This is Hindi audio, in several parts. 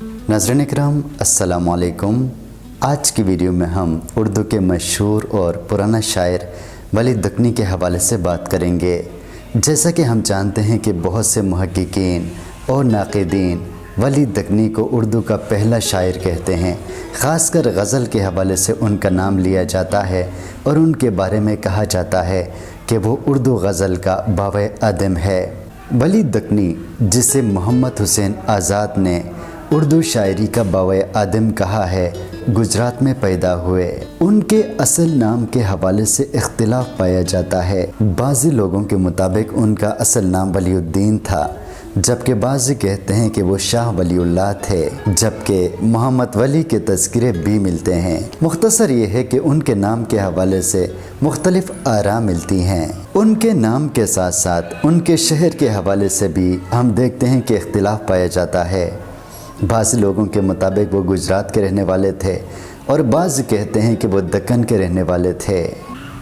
नाजरन कराम असलकुम आज की वीडियो में हम उर्दू के मशहूर और पुराना शायर वली दकनी के हवाले से बात करेंगे। जैसा कि हम जानते हैं कि बहुत से महक्कीन और नाकदीन वली दकनी को उर्दू का पहला शायर कहते हैं। ख़ासकर गज़ल के हवाले से उनका नाम लिया जाता है और उनके बारे में कहा जाता है कि वो उर्दू गज़ल का बाव अदम है। वली दकनी, जिसे मोहम्मद हुसैन आज़ाद ने उर्दू शायरी का बाव आदम कहा है, गुजरात में पैदा हुए। उनके असल नाम के हवाले से इख्तलाफ पाया जाता है। बाज़ी लोगों के मुताबिक उनका असल नाम वलीउद्दीन था, जबकि बाज़ी कहते हैं कि वो शाह वलीउल्लाह थे, जबकि मोहम्मद वली के तस्करे भी मिलते हैं। मुख्तसर ये है कि उनके नाम के हवाले से मुख्तलिफ़ आरा मिलती हैं। उनके नाम के साथ साथ उनके शहर के हवाले से भी हम देखते हैं कि इख्तलाफ पाया जाता है। बाज़ लोगों के मुताबिक वो गुजरात के रहने वाले थे और बाज़ कहते हैं कि वो दक्कन के रहने वाले थे।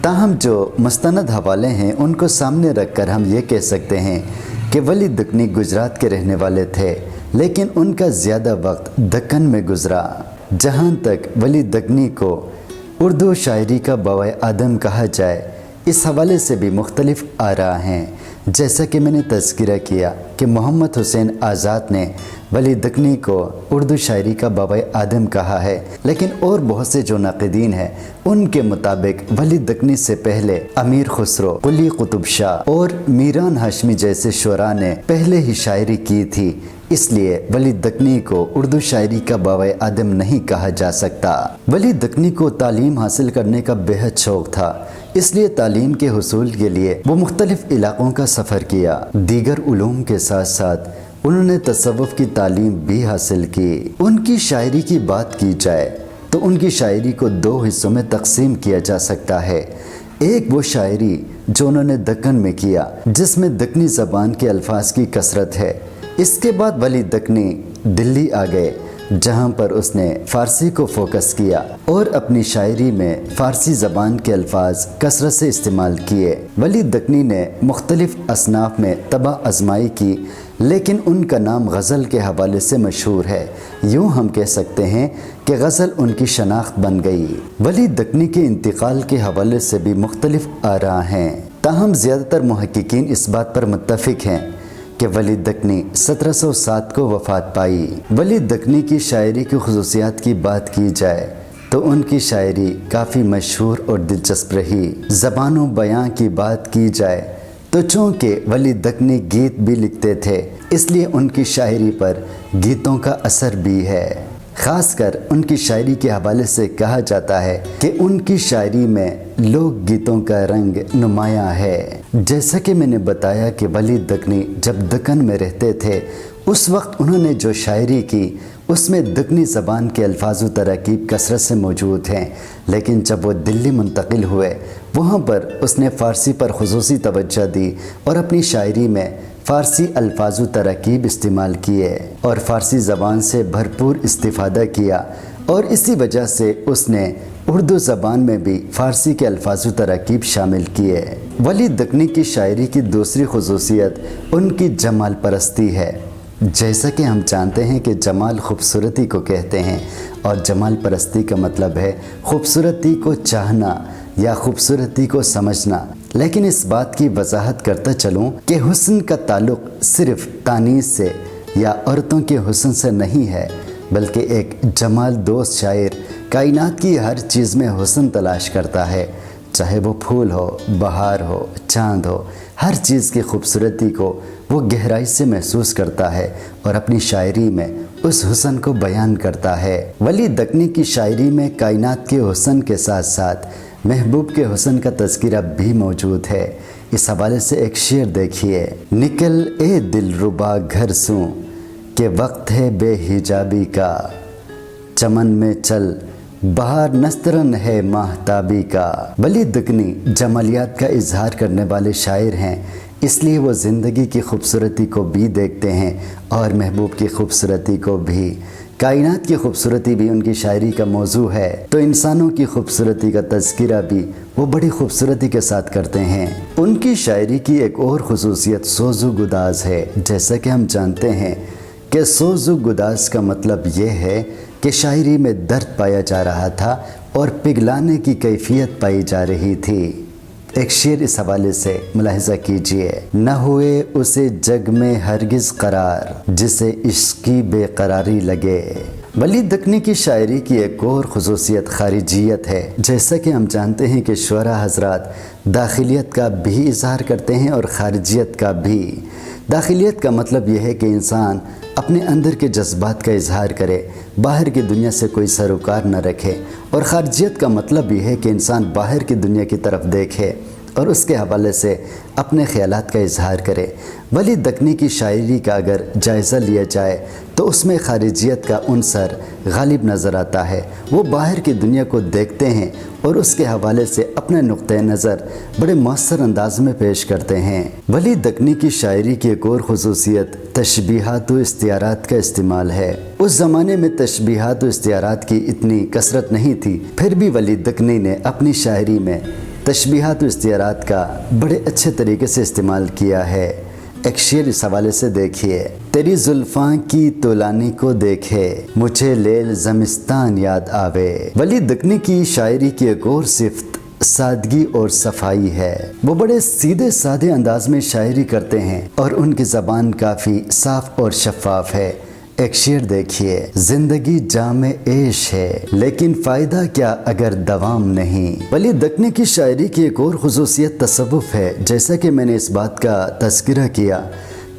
ताहम जो मस्तंद हवाले हैं, उनको सामने रख कर हम ये कह सकते हैं कि वली दक्नी गुजरात के रहने वाले थे, लेकिन उनका ज़्यादा वक्त दक्कन में गुजरा, जहाँ तक वली दकनी को उर्दू शायरी का बवा आदम कहा जाए, इस हवाले से भी मुख्तलिफ़ आ रहा हैं। जैसा कि मैंने तस्करा किया कि मोहम्मद हुसैन आज़ाद ने वली दकनी को उर्दू शायरी का बाबा आदम कहा है। लेकिन और बहुत से जो नाकदीन हैं, उनके मुताबिक वली दकनी से पहले अमीर खुसरो कुली कुतुब शाह और मीरान हाशमी जैसे शुरा ने पहले ही शायरी की थी। इसलिए वली दकनी को उर्दू शायरी का बाबा आदम नहीं कहा जा सकता। वली दकनी को तालीम हासिल करने का बेहद शौक था। इसलिए तालीम के हसूल के लिए वो मुख्तलिफ़ इलाकों का सफ़र किया। दीगर उलूम के साथ साथ उन्होंने तसवुफ़ की तालीम भी हासिल की। उनकी शायरी की बात की जाए तो उनकी शायरी को दो हिस्सों में तकसीम किया जा सकता है। एक वो शायरी जो उन्होंने दक्कन में किया, जिसमें दक्नी ज़बान के अल्फाज की कसरत है। इसके बाद वली दकनी दिल्ली आ गए। जहाँ पर उसने फ़ारसी को फोकस किया और अपनी शायरी में फ़ारसी ज़बान के अल्फाज कसरत से इस्तेमाल किए। वली दकनी ने मुख्तलिफ़ असनाफ में तबाह आजमाई की, लेकिन उनका नाम गज़ल के हवाले से मशहूर है। यूँ हम कह सकते हैं कि गज़ल उनकी शनाख्त बन गई। वली दकनी के इंतकाल के हवाले से भी मुख्तलिफ़ रहा हैं। ताहम ज़्यादातर महक्कीन इस बात पर मुतफ़िक हैं कि वली दकनी 1707 को वफ़ात पाई। वली दकनी की शायरी की खसूसियात की बात की जाए तो उनकी शायरी काफ़ी मशहूर और दिलचस्प रही। ज़बान बयां की बात की जाए तो चूँकि वली दकनी गीत भी लिखते थे, इसलिए उनकी शायरी पर गीतों का असर भी है। ख़ासकर उनकी शायरी के हवाले से कहा जाता है कि उनकी शायरी में लोक गीतों का रंग नुमाया है। जैसा कि मैंने बताया कि वली दकनी जब दकन में रहते थे, उस वक्त उन्होंने जो शायरी की, उसमें दकनी ज़बान के अल्फाज तरकीब कसरत से मौजूद हैं। लेकिन जब वो दिल्ली मुंतकिल हुए, वहाँ पर उसने फ़ारसी पर खसूसी तवज्जो दी और अपनी शायरी में फ़ारसी अल्फाज तरकीब इस्तेमाल किए और फ़ारसी ज़बान से भरपूर इस्तीफ़ादा किया और इसी वजह से उसने उर्दू ज़बान में भी फ़ारसी के अल्फाज तरकीब शामिल किए। वली दकनी की शायरी की दूसरी खसूसियत उनकी जमाल परस्ती है। जैसा कि हम जानते हैं कि जमाल खूबसूरती को कहते हैं और जमाल परस्ती का मतलब है खूबसूरती को चाहना या खूबसूरती को समझना। लेकिन इस बात की वजाहत करता चलूँ कि हुसन का ताल्लुक सिर्फ़ तानीस से या औरतों के हुसन से नहीं है, बल्कि एक जमाल दोस्त शायर कायनात की हर चीज़ में हुसन तलाश करता है। चाहे वो फूल हो, बहार हो, चाँद हो, हर चीज़ की खूबसूरती को वो गहराई से महसूस करता है और अपनी शायरी में उस हुसन को बयान करता है। वली दकनी की शायरी में कायनात के हुसन के साथ साथ महबूब के हुसन का तस्करा भी मौजूद है। इस हवाले से एक शेर देखिए। निकल ए दिल रुबा घर सूँ, के वक्त है बेहिजाबी का। चमन में चल, बाहर नस्तरन है माहताबी का। बली दुकनी जमलियात का इजहार करने वाले शायर हैं। इसलिए वो ज़िंदगी की खूबसूरती को भी देखते हैं और महबूब की खूबसूरती को भी। कायनात की खूबसूरती भी उनकी शायरी का मौजू है। तो इंसानों की खूबसूरती का तस्करा भी वो बड़ी खूबसूरती के साथ करते हैं। उनकी शायरी की एक और खसूसियत सोजू गुदाज है। जैसा कि हम जानते हैं कि सोजु गुदास का मतलब ये है कि शायरी में दर्द पाया जा रहा था और पिघलाने की कैफियत पाई जा रही थी। एक शेर इस हवाले से मुलाहजा कीजिए। न हुए उसे जग में हरगिज करार, जिसे इश्की बेकरारी लगे। वली दकनी की शायरी की एक और खसूसियत खारिजियत है। जैसा कि हम जानते हैं कि शुरा हजरात दाखिलियत का भी इजहार करते हैं और खारिजियत का भी। दाखिलियत का मतलब यह है कि इंसान अपने अंदर के जज्बात का इजहार करे, बाहर की दुनिया से कोई सरोकार न रखे। और खारजियत का मतलब यह है कि इंसान बाहर की दुनिया की तरफ़ देखे। और उसके हवाले से अपने ख्याल का इजहार करे। वली दकनी की शायरी का अगर जायज़ा लिया जाए तो उसमें खारिजियत का अनसर गालिब नज़र आता है। वो बाहर की दुनिया को देखते हैं और उसके हवाले से अपने नुक़ नज़र बड़े मौसर अंदाज में पेश करते हैं। वली दकनी की शायरी की एक और खसूसियत तशबीहात व इश्तियारात का इस्तेमाल है। उस ज़माने में तशबीहात व इश्तियारात की इतनी कसरत नहीं थी, फिर भी वली दकनी ने अपनी शायरी में तशबीहात इश्तियारात का बड़े अच्छे तरीके से इस्तेमाल किया है। एक शेर इस हवाले से देखिए, तेरी जुल्फा की तोलानी को देखे, मुझे लेल जमिस्तान याद आवे। वली दकनी की शायरी की एक और सिफ्त, सादगी और सफ़ाई है। वो बड़े सीधे साधे अंदाज में शायरी करते हैं और उनकी ज़बान काफ़ी साफ़ और शफाफ है। एक शेर देखिए, ज़िंदगी जाम ऐश है, लेकिन फ़ायदा क्या अगर दवाम नहीं? वली दकने की शायरी की एक और खसूसियत तसवुफ़ है, जैसा कि मैंने इस बात का तस्करा किया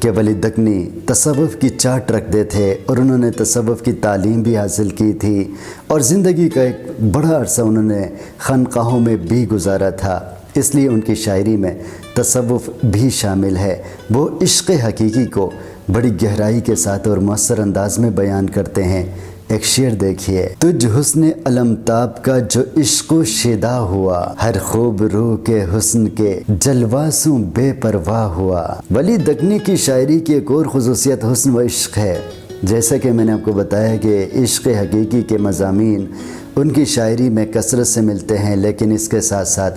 कि वली दकनी तसवुफ़ की चाट रखते थे और उन्होंने तसवुफ़ की तालीम भी हासिल की थी और ज़िंदगी का एक बड़ा अरसा उन्होंने खानकाहों में भी गुजारा था। इसलिए उनकी शायरी में तसवुफ़ भी शामिल है। वो इश्क़ हकीकी को बड़ी गहराई के साथ और मसर अंदाज में बयान करते हैं। एक शेर देखिए। तुझ हुस्न अलमताब का जो इश्क शेदा हुआ, हर खूब रूह के हुस्न के जलवासू बेपरवाह हुआ। वली दकनी की शायरी की एक और खसूसियत हुस्न व इश्क है। जैसा कि मैंने आपको बताया कि इश्क हकीकी के मजामी उनकी शायरी में कसरत से मिलते हैं, लेकिन इसके साथ साथ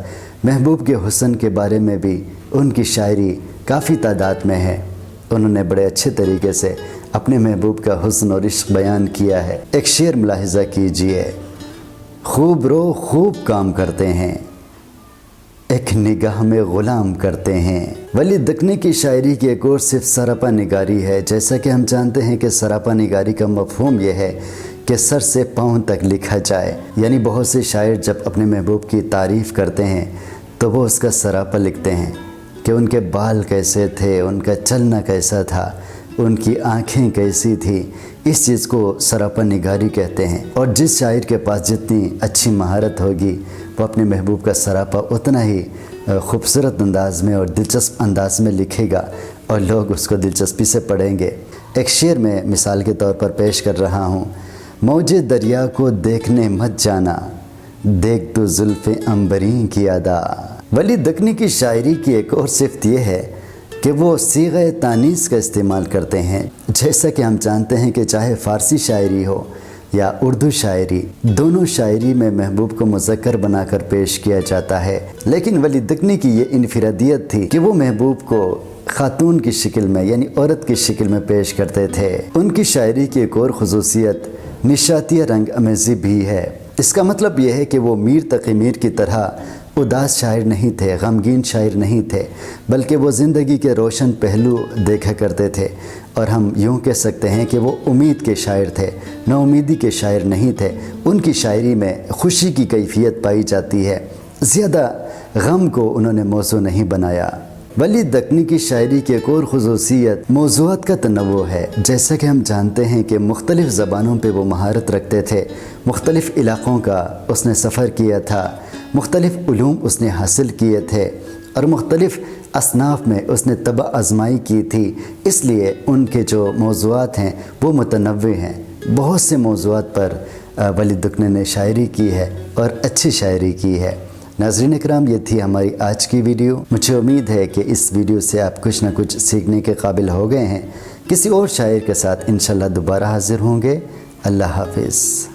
महबूब के हुसन के बारे में भी उनकी शायरी काफ़ी तादाद में है। उन्होंने बड़े अच्छे तरीके से अपने महबूब का हुसन और इश्क बयान किया है। एक शेर मुलाहजा कीजिए। खूब रो, खूब काम करते हैं। एक निगाह में ग़ुलाम करते हैं। वली दकने की शायरी की एक और सिर्फ़ सरापा निगारी है। जैसा कि हम जानते हैं कि सरापा निगारी का मफहम यह है कि सर से पाँव तक लिखा जाए। यानी बहुत से शायर जब अपने महबूब की तारीफ़ करते हैं तो वो उसका सरापा लिखते हैं। कि उनके बाल कैसे थे, उनका चलना कैसा था, उनकी आँखें कैसी थी, इस चीज़ को सरापन निगारी कहते हैं। और जिस शायर के पास जितनी अच्छी महारत होगी, वो अपने महबूब का सरापा उतना ही खूबसूरत अंदाज में और दिलचस्प अंदाज में लिखेगा और लोग उसको दिलचस्पी से पढ़ेंगे। एक शेर में मिसाल के तौर पर पेश कर रहा हूँ। मौजे दरिया को देखने मत जाना, देख तो जुल्फ़ अम्बरी की अदा वली दकनी की शायरी की एक और सिफ्त यह है कि वो सीग तानीस का इस्तेमाल करते हैं। जैसा कि हम जानते हैं कि चाहे फ़ारसी शायरी हो या उर्दू शायरी, दोनों शायरी में महबूब को मुजक्कर बनाकर पेश किया जाता है। लेकिन वली दकनी की ये इनफरादियत थी कि वो महबूब को ख़ातून की शिकल में, यानी औरत की शिकल में पेश करते थे। उनकी शायरी की एक और खसूसियत, निशातिया रंग अमेज़ी भी है। इसका मतलब यह है कि वो मीर तकी मीर की तरह उदास शायर नहीं थे, गमगीन शायर नहीं थे, बल्कि वो ज़िंदगी के रोशन पहलू देखा करते थे। और हम यूँ कह सकते हैं कि वो उम्मीद के शायर थे नाउमीदी के शायर नहीं थे। उनकी शायरी में खुशी की कैफियत पाई जाती है। ज़्यादा गम को उन्होंने मौजू नहीं बनाया। वली दकनी की शायरी की एक और खसूसियत मौजूद का तनवो है। जैसा कि हम जानते हैं कि मुख्तलिफ़ ज़बानों पर वो महारत रखते थे। मुख्तलिफ़ इलाक़ों का उसने सफ़र किया था। मुख्तलिफ़ उसने हासिल किए थे और मुख्तलिफ़ असनाफ में उसने तब आजमाई की थी। इसलिए उनके जो मौजूद हैं, वो मुतनव हैं। बहुत से मौजूद पर वली दुकने ने शायरी की है और अच्छी शायरी की है। नाजरीन कराम ये थी हमारी आज की वीडियो। मुझे उम्मीद है कि इस वीडियो से आप कुछ ना कुछ सीखने के काबिल हो गए हैं। किसी और शायर के साथ इन दोबारा हाज़िर होंगे। अल्लाह हाफिज़।